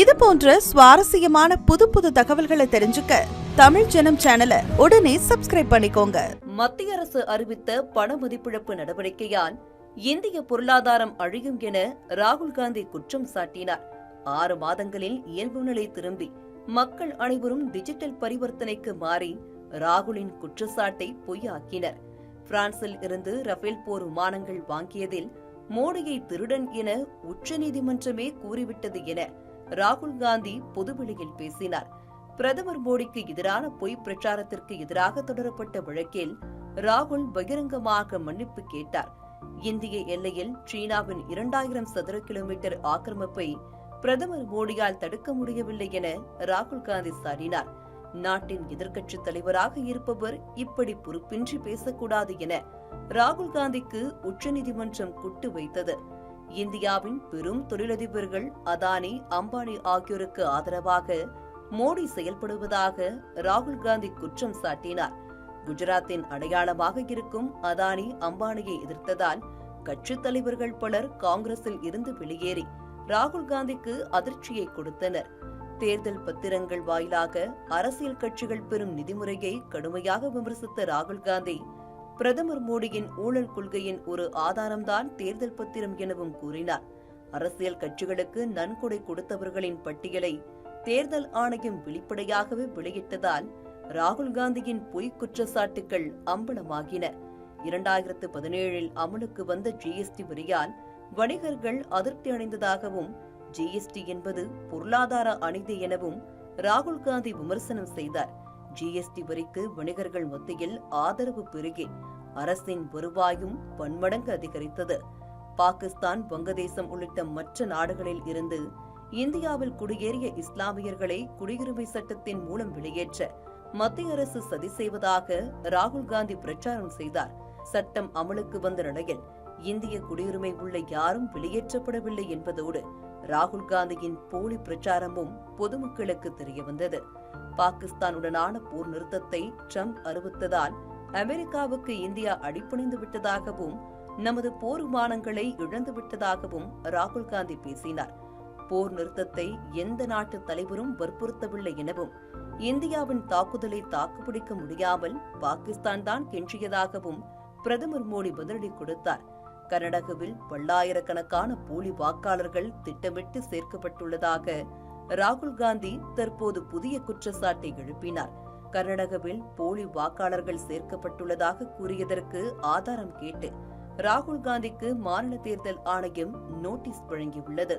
இது போன்ற சுவாரஸ்யமான புது புது தகவல்களை தெரிஞ்சுக்க தமிழ் ஜனம் சேனலை உடனே சப்ஸ்கிரைப் பண்ணிக்கோங்க. மத்திய அரசு அறிவித்த பண மதிப்பிழப்பு நடவடிக்கையால் இந்திய பொருளாதாரம் அழியும் என ராகுல் காந்தி குற்றம் சாட்டினார். ஆறு மாதங்களில் இயல்பு நிலை திரும்பி மக்கள் அனைவரும் டிஜிட்டல் பரிவர்த்தனைக்கு மாறி ராகுலின் குற்றச்சாட்டை பொய்யாக்கினர். பிரான்சில் இருந்து ரஃபேல் போர் விமானங்கள் வாங்கியதில் மோடியை திருடன் என உச்சநீதிமன்றமே கூறிவிட்டது என ராகுல் காந்தி பொதுவெளியில் பேசினார். பிரதமர் மோடிக்கு எதிரான பொய் பிரச்சாரத்திற்கு எதிராக தொடரப்பட்ட வழக்கில் ராகுல் பகிரங்கமாக மன்னிப்பு கேட்டார். இந்திய எல்லையில் சீனாவின் இரண்டாயிரம் சதுர கிலோமீட்டர் ஆக்கிரமிப்பை பிரதமர் மோடியால் தடுக்க முடியவில்லை என ராகுல் காந்தி சாடினார். நாட்டின் எதிர்க்கட்சித் தலைவராக இருப்பவர் இப்படி பொறுப்பின்றி பேசக்கூடாது என ராகுல் காந்திக்கு உச்சநீதிமன்றம் குட்டு வைத்தது. இந்தியாவின் பெரும் தொழிலதிபர்கள் அதானி அம்பானி ஆகியோருக்கு ஆதரவாக மோடி செயல்படுவதாக ராகுல் காந்தி குற்றம் சாட்டினார். குஜராத்தின் அடையாளமாக இருக்கும் அதானி அம்பானியை எதிர்த்ததால் கட்சித் தலைவர்கள் பலர் காங்கிரஸில் இருந்து வெளியேறி ராகுல் காந்திக்கு அதிர்ச்சியை கொடுத்தனர். தேர்தல் பத்திரங்கள் வாயிலாக அரசியல் கட்சிகள் பெறும் நிதிமுறையை கடுமையாக விமர்சித்த ராகுல் காந்தி பிரதமர் மோடியின் ஊழல் கொள்கையின் ஒரு ஆதாரம்தான் தேர்தல் பத்திரம் எனவும் கூறினார். அரசியல் கட்சிகளுக்கு நன்கொடை கொடுத்தவர்களின் பட்டியலை தேர்தல் ஆணையம் வெளிப்படையாகவே வெளியிட்டதால் ராகுல் காந்தியின் பொய் குற்றச்சாட்டுகள் அம்பலமாகின. இரண்டாயிரத்து பதினேழில் அமலுக்கு வந்த ஜிஎஸ்டி வரியால் வணிகர்கள் அதிருப்தி அடைந்ததாகவும் ஜிஎஸ்டி என்பது பொருளாதார அநீதி எனவும் ராகுல் காந்தி விமர்சனம் செய்தார். ஜிஎஸ்டி வரிக்கு வணிகர்கள் மத்தியில் ஆதரவு பெருகி அரசின் வருவாயும் பன்மடங்கு அதிகரித்தது. பாகிஸ்தான் வங்கதேசம் உள்ளிட்ட மற்ற நாடுகளில் இருந்து இந்தியாவில் குடியேறிய இஸ்லாமியர்களை குடியுரிமை சட்டத்தின் மூலம் வெளியேற்ற மத்திய அரசு சதி செய்வதாக ராகுல் காந்தி பிரச்சாரம் செய்தார். சட்டம் அமலுக்கு வந்த நிலையில் இந்திய குடியுரிமை உள்ள யாரும் வெளியேற்றப்படவில்லை என்பதோடு ராகுல் காந்தியின் போலி பிரச்சாரமும் பொதுமக்களுக்கு தெரியவந்தது. பாகிஸ்தானுடனான போர் நிறுத்தத்தை ட்ரம்ப் அறிவித்ததால் அமெரிக்காவுக்கு இந்தியா அடிப்பணிந்து விட்டதாகவும் நமது போர் விமானங்களை இழந்துவிட்டதாகவும் ராகுல் காந்தி பேசினார். போர் நிறுத்தத்தை எந்த நாட்டு தலைவரும் வற்புறுத்தவில்லை எனவும் இந்தியாவின் தாக்குதலை தாக்குப்பிடிக்க முடியாமல் பாகிஸ்தான் தான் கெஞ்சியதாகவும் பிரதமர் மோடி பதிலடி கொடுத்தார். கர்நாடகாவில் பல்லாயிரக்கணக்கான போலி வாக்காளர்கள் திட்டமிட்டு சேர்க்கப்பட்டுள்ளதாக ராகுல் காந்தி தற்போது புதிய குற்றச்சாட்டை எழுப்பினார். கர்நாடகாவில் போலி வாக்காளர்கள் சேர்க்கப்பட்டுள்ளதாக கூறியதற்கு ஆதாரம் கேட்டு ராகுல் காந்திக்கு மாநில தேர்தல் ஆணையம் நோட்டீஸ் வழங்கியுள்ளது.